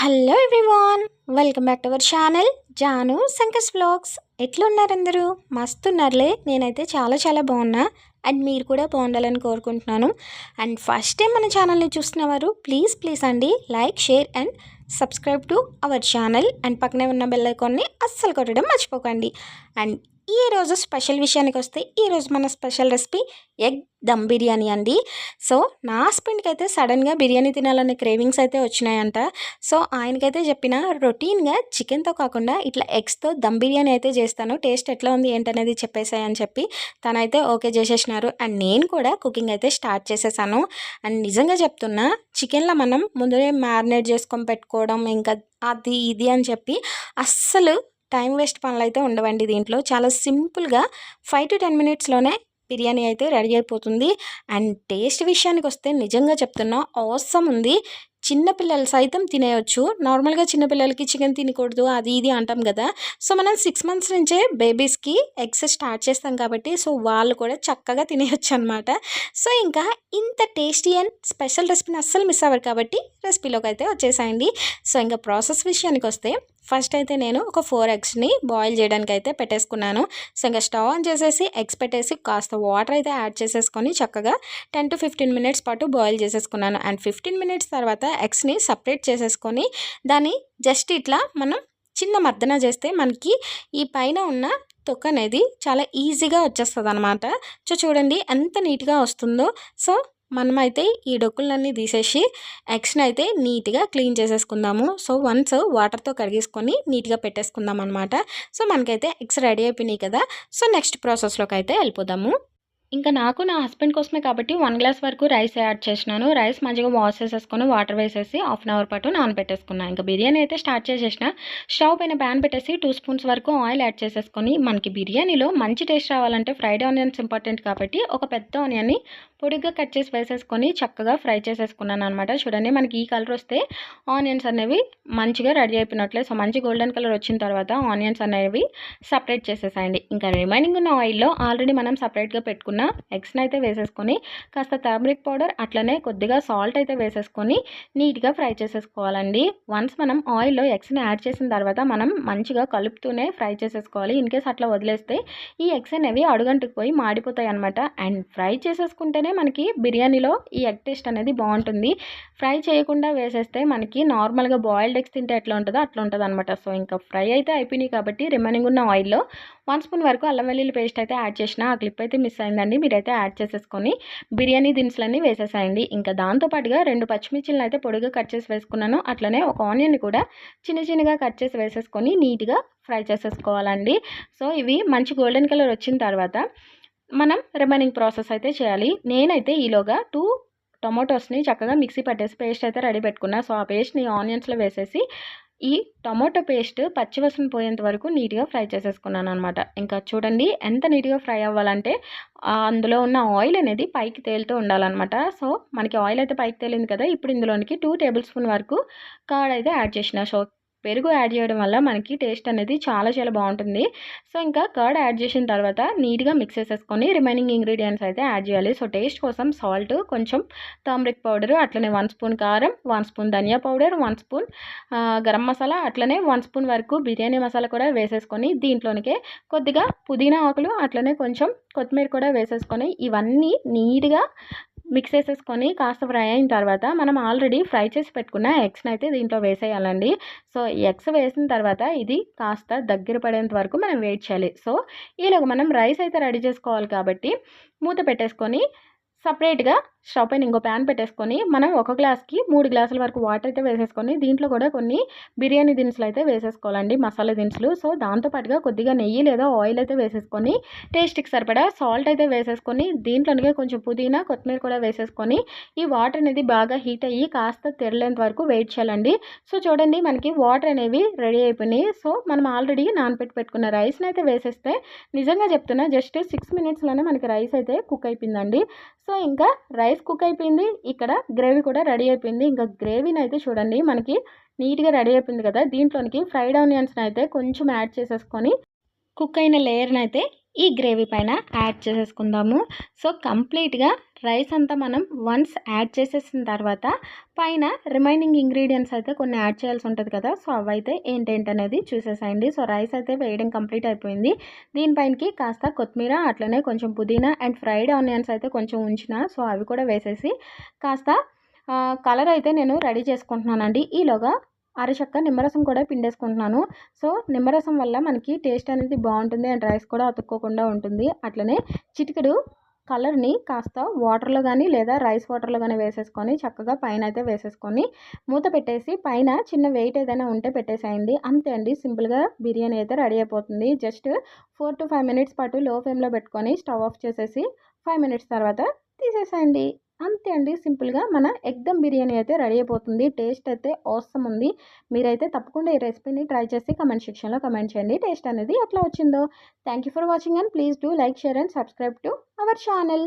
Hello everyone welcome back to our channel Janu సంకస్ blogs ఎట్లున్నారు అందరూ? మస్తున్నారులే. నేనైతే చాలా చాలా బాగున్నా. అండ్ మీరు కూడా బాగుండాలని కోరుకుంటున్నాను. అండ్ ఫస్ట్ టైం మన ఛానల్ని చూస్తున్నవారు ప్లీజ్ ప్లీజ్ అండి like share and subscribe to our channel. And పక్కనే ఉన్న బెల్ ఐకాన్ని అస్సలు కొట్టడం మర్చిపోకండి. అండ్ ఈ రోజు స్పెషల్ విషయానికి వస్తే ఈరోజు మన special recipe egg dum biryani అండి. సో నా హస్బెండ్కి అయితే సడన్గా బిర్యానీ తినాలనే క్రేవింగ్స్ అయితే వచ్చినాయంట. సో ఆయనకైతే చెప్పిన రొటీన్గా చికెన్తో కాకుండా ఇట్లా ఎగ్స్తో దమ్ బిర్యానీ అయితే చేస్తాను. టేస్ట్ ఎట్లా ఉంది ఏంటనేది చెప్పేసాయని చెప్పి తనైతే ఓకే చేసేసినారు. అండ్ నేను కూడా కుకింగ్ అయితే స్టార్ట్ చేసేసాను. అండ్ నిజంగా చెప్తున్నా చికెన్లో మనం ముందే మ్యారినేట్ చేసుకొని పెట్టుకోవడం ఇంకా అది ఇది అని చెప్పి అస్సలు టైం వేస్ట్ పనులు అయితే ఉండవండి దీంట్లో. చాలా సింపుల్గా ఫైవ్ టు టెన్ మినిట్స్లోనే బిర్యానీ అయితే రెడీ అయిపోతుంది. అండ్ టేస్ట్ విషయానికి వస్తే నిజంగా చెప్తున్నా అవసరం ఉంది. చిన్నపిల్లలు సైతం తినేయొచ్చు. నార్మల్గా చిన్నపిల్లలకి చికెన్ తినకూడదు అది ఇది అంటాం కదా. సో మనం సిక్స్ మంత్స్ నుంచే బేబీస్కి ఎగ్స్ స్టార్ట్ చేస్తాం కాబట్టి సో వాళ్ళు కూడా చక్కగా తినేయొచ్చు అనమాట సో ఇంకా ఇంత టేస్టీ అండ్ స్పెషల్ రెసిపీని అస్సలు మిస్ అవ్వరు కాబట్టి రెసిపీలోకి అయితే వచ్చేసాయండి. సో ఇంకా ప్రాసెస్ విషయానికి వస్తే ఫస్ట్ అయితే నేను ఒక ఫోర్ ఎగ్స్ని బాయిల్ చేయడానికి అయితే పెట్టేసుకున్నాను. సో ఇంకా స్టవ్ ఆన్ చేసేసి ఎగ్స్ పెట్టేసి కాస్త వాటర్ అయితే యాడ్ చేసేసుకొని చక్కగా టెన్ టు ఫిఫ్టీన్ మినిట్స్ పాటు బాయిల్ చేసేసుకున్నాను. అండ్ ఫిఫ్టీన్ మినిట్స్ తర్వాత ఎగ్స్ని సపరేట్ చేసేసుకొని దాన్ని జస్ట్ ఇట్లా మనం చిన్న మర్దన చేస్తే మనకి ఈ పైన ఉన్న తొక్క అనేది చాలా ఈజీగా వచ్చేస్తుంది అనమాట సో చూడండి ఎంత నీట్గా వస్తుందో. సో మనమైతే ఈ డొక్కులన్నీ తీసేసి ఎగ్స్ని అయితే నీట్గా క్లీన్ చేసేసుకుందాము. సో వన్స్ వాటర్తో కడిగేసుకొని నీట్గా పెట్టేసుకుందాం అనమాట సో మనకైతే ఎగ్స్ రెడీ అయిపోయినాయి కదా! సో నెక్స్ట్ ప్రాసెస్లోకి అయితే వెళ్ళిపోదాము. ఇంకా నాకు నా హస్బెండ్ కోసమే కాబట్టి వన్ గ్లాస్ వరకు రైస్ యాడ్ చేసినాను. రైస్ మంచిగా వాష్ చేసేసుకొని వాటర్ వేసేసి హాఫ్ అన్ అవర్ పాటు నానబెట్టేసుకున్నాను ఇంకా బిర్యానీ అయితే స్టార్ట్ చేసేసిన. స్టవ్ పైన ప్యాన్ పెట్టేసి టూ స్పూన్స్ వరకు ఆయిల్ యాడ్ చేసేసుకొని మనకి బిర్యానీలో మంచి టేస్ట్ రావాలంటే ఫ్రైడ్ ఆనియన్స్ ఇంపార్టెంట్ కాబట్టి ఒక పెద్ద ఆనియన్ని పొడిగ్గా కట్ చేసి వేసేసుకొని చక్కగా ఫ్రై చేసేసుకున్నాను అనమాట చూడండి మనకి ఈ కలర్ వస్తే ఆనియన్స్ అనేవి మంచిగా రెడీ అయిపోయినట్లే. సో మంచి గోల్డెన్ కలర్ వచ్చిన తర్వాత ఆనియన్స్ అనేవి సపరేట్ చేసేసాయండి. ఇంకా రిమైనింగ్ ఉన్న ఆయిల్లో ఆల్రెడీ మనం సపరేట్గా పెట్టుకున్న ఎగ్స్ని అయితే వేసేసుకొని కాస్త టాబ్రిక్ పౌడర్ అట్లనే కొద్దిగా సాల్ట్ అయితే వేసేసుకొని నీట్గా ఫ్రై చేసేసుకోవాలండి. వన్స్ మనం ఆయిల్లో ఎగ్స్ని యాడ్ చేసిన తర్వాత మనం మంచిగా కలుపుతూనే ఫ్రై చేసేసుకోవాలి. ఇన్కేస్ అట్లా వదిలేస్తే ఈ ఎగ్స్ అనేవి అడుగంటుకు పోయి మాడిపోతాయి అనమాట అండ్ ఫ్రై చేసేసుకుంటేనే మనకి బిర్యానీలో ఈ ఎగ్ టేస్ట్ అనేది బాగుంటుంది. ఫ్రై చేయకుండా వేసేస్తే మనకి నార్మల్గా బాయిల్డ్ ఎగ్స్ తింటే ఎట్లా ఉంటుందో అట్లా ఉంటుంది అనమాట సో ఇంకా ఫ్రై అయితే అయిపోయినాయి కాబట్టి రిమైనింగ్ ఉన్న ఆయిల్లో వన్ స్పూన్ వరకు అల్లం వెల్లుల్లి పేస్ట్ అయితే యాడ్ చేసిన. ఆ క్లిప్ అయితే మిస్ అయిందండి. మీరైతే యాడ్ చేసేసుకొని బిర్యానీ దినుసులన్నీ వేసేసాయండి. ఇంకా దాంతోపాటుగా రెండు పచ్చిమిర్చిలను అయితే పొడిగా కట్ చేసి వేసుకున్నాను. అట్లనే ఒక ఆనియన్ కూడా చిన్న చిన్నగా కట్ చేసి వేసేసుకొని నీట్గా ఫ్రై చేసేసుకోవాలండి. సో ఇవి మంచి గోల్డెన్ కలర్ వచ్చిన తర్వాత మనం రిమైనింగ్ ప్రాసెస్ అయితే చేయాలి. నేనైతే ఈలోగా టూ టొమాటోస్ని చక్కగా మిక్సీ పట్టేసి పేస్ట్ అయితే రెడీ పెట్టుకున్నా. సో ఆ పేస్ట్ని ఆనియన్స్లో వేసేసి ఈ టొమాటో పేస్ట్ పచ్చివసన పోయేంత వరకు నీట్గా ఫ్రై చేసేసుకున్నాను అనమాట ఇంకా చూడండి ఎంత నీట్గా ఫ్రై అవ్వాలంటే అందులో ఉన్న ఆయిల్ అనేది పైకి తేలుతూ ఉండాలన్నమాట. సో మనకి ఆయిల్ అయితే పైకి తేలింది కదా ఇప్పుడు ఇందులోనికి టూ టేబుల్ స్పూన్ వరకు కర్డ్ అయితే యాడ్ చేసిన. సో పెరుగు యాడ్ చేయడం వల్ల మనకి టేస్ట్ అనేది చాలా చాలా బాగుంటుంది. సో ఇంకా కర్డ్ యాడ్ చేసిన తర్వాత నీట్గా మిక్స్ చేసేసుకొని రిమైనింగ్ ఇంగ్రీడియంట్స్ అయితే యాడ్ చేయాలి. సో టేస్ట్ కోసం సాల్ట్ కొంచెం టర్మరిక్ పౌడర్ అట్లనే వన్ స్పూన్ కారం వన్ స్పూన్ ధనియా powder one spoon garam masala అట్లనే వన్ స్పూన్ వరకు బిర్యానీ మసాలా కూడా వేసేసుకొని దీంట్లోనికే కొద్దిగా పుదీనా ఆకులు అట్లనే కొంచెం కొత్తిమీర కూడా వేసేసుకొని ఇవన్నీ నీట్గా మిక్స్ చేసేసుకొని కాస్త ఫ్రై అయిన తర్వాత మనం ఆల్రెడీ ఫ్రై చేసి పెట్టుకున్న ఎగ్స్ని అయితే దీంట్లో వేసేయాలండి. సో ఎగ్స్ వేసిన తర్వాత ఇది కాస్త దగ్గర పడేంత వరకు మనం వెయిట్ చేయాలి. సో ఈలోగా మనం రైస్ అయితే రెడీ చేసుకోవాలి కాబట్టి మూత పెట్టేసుకొని సపరేట్గా స్టవ్ పైన ఇంకో ప్యాన్ పెట్టేసుకొని మనం ఒక గ్లాస్కి మూడు గ్లాసుల వరకు వాటర్ అయితే వేసేసుకొని దీంట్లో కూడా కొన్ని బిర్యానీ దినుసులు అయితే వేసేసుకోవాలండి మసాలా దినుసులు. సో దాంతోపాటుగా కొద్దిగా నెయ్యి లేదా ఆయిల్ అయితే వేసేసుకొని టేస్ట్కి సరిపడా సాల్ట్ అయితే వేసేసుకొని దీంట్లోనే కొంచెం పుదీనా కొత్తిమీర కూడా వేసేసుకొని ఈ వాటర్ అనేది బాగా హీట్ అయ్యి కాస్త తెరలేంత వరకు వెయిట్ చేయాలండి. సో చూడండి మనకి వాటర్ అనేవి రెడీ అయిపోయినాయి. సో మనం ఆల్రెడీ నానపెట్టి పెట్టుకున్న రైస్ని అయితే వేసేస్తే నిజంగా చెప్తున్నా జస్ట్ సిక్స్ మినిట్స్లోనే మనకి రైస్ అయితే కుక్ అయిపోయిందండి. సో ఇంకా రైస్ కుక్ అయిపోయింది. ఇక్కడ గ్రేవీ కూడా రెడీ అయిపోయింది. ఇంకా గ్రేవీని అయితే చూడండి. మనకి నీట్గా రెడీ అయిపోయింది కదా. దీంట్లోనికి ఫ్రైడ్ ఆనియన్స్ని అయితే కొంచెం యాడ్ చేసేసుకొని కుక్ అయిన లేయర్ని అయితే ఈ గ్రేవీ పైన యాడ్ చేసేసుకుందాము. సో కంప్లీట్గా రైస్ అంతా మనం వన్స్ యాడ్ చేసేసిన తర్వాత పైన రిమైనింగ్ ఇంగ్రీడియంట్స్ అయితే కొన్ని యాడ్ చేయాల్సి ఉంటుంది కదా. సో అవైతే ఏంటేంటి అనేది చూసేసాయండి. సో రైస్ అయితే వేయడం కంప్లీట్ అయిపోయింది. దీనిపైనకి కాస్త కొత్తిమీర అట్లనే కొంచెం పుదీనా అండ్ ఫ్రైడ్ ఆనియన్స్ అయితే కొంచెం ఉంచిన. సో అవి కూడా వేసేసి కాస్త కలర్ అయితే నేను రెడీ చేసుకుంటున్నానండి. ఈలోగా అరచక్క నిమ్మరసం కూడా పిండేసుకుంటున్నాను. సో నిమ్మరసం వల్ల మనకి టేస్ట్ అనేది బాగుంటుంది అండ్ రైస్ కూడా అతుక్కోకుండా ఉంటుంది. అట్లనే చిటికెడు కలర్ని కాస్త వాటర్లో కానీ లేదా రైస్ వాటర్లో కానీ వేసేసుకొని చక్కగా పైన అయితే వేసేసుకొని మూత పెట్టేసి పైన చిన్న వెయిట్ ఏదైనా ఉంటే పెట్టేసేయండి. అంతే అండి. సింపుల్గా బిర్యానీ అయితే రెడీ అయిపోతుంది. Just four to five minutes పాటు లో ఫ్లేమ్లో పెట్టుకొని స్టవ్ ఆఫ్ చేసేసి ఫైవ్ మినిట్స్ తర్వాత తీసేసేయండి. అంతే అండి. సింపుల్గా మన ఎగ్దమ్ బిర్యానీ అయితే రెడీ అయిపోతుంది. టేస్ట్ అయితే అవసరం ఉంది. మీరైతే తప్పకుండా ఈ రెసిపీని ట్రై చేసి కమెంట్ సెక్షన్లో కమెంట్ చేయండి. టేస్ట్ అనేది ఎట్లా వచ్చిందో. Thank you for watching and please do like share and subscribe to our channel.